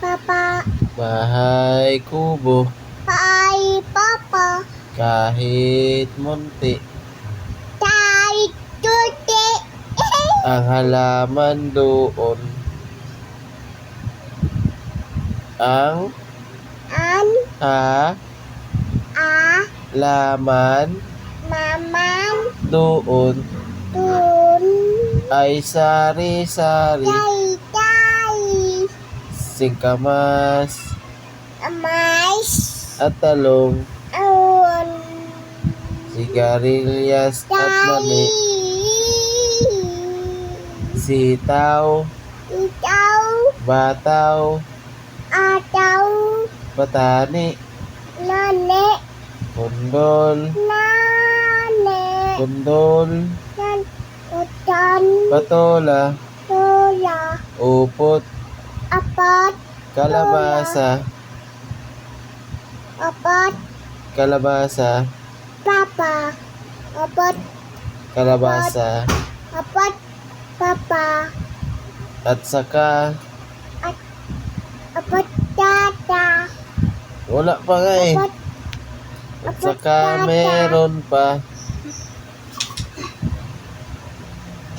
Papa. Bahay kubo. Bye, Papa. Kahit munti. Tay, tuti. Ang halaman doon. Ang An, ha a, laman maman, doon tun. ay sari-sari Tay, tay. Singkamas Mais. at talong. Awan. sigarilyas at mani sitaw. Ikaw, bataw. Ataw, batani. Nane, kundol nane, kundol nan, utan, patola tula, upot apat, kalabasa. Apat, kalabasa. Papa, apat, kalabasa. Apat, papa, at saka apat, tata, wala pa nga eh. Apat, at saka meron pa.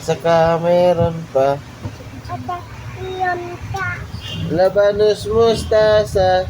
Saka meron pa. Yonta, labanos mustasa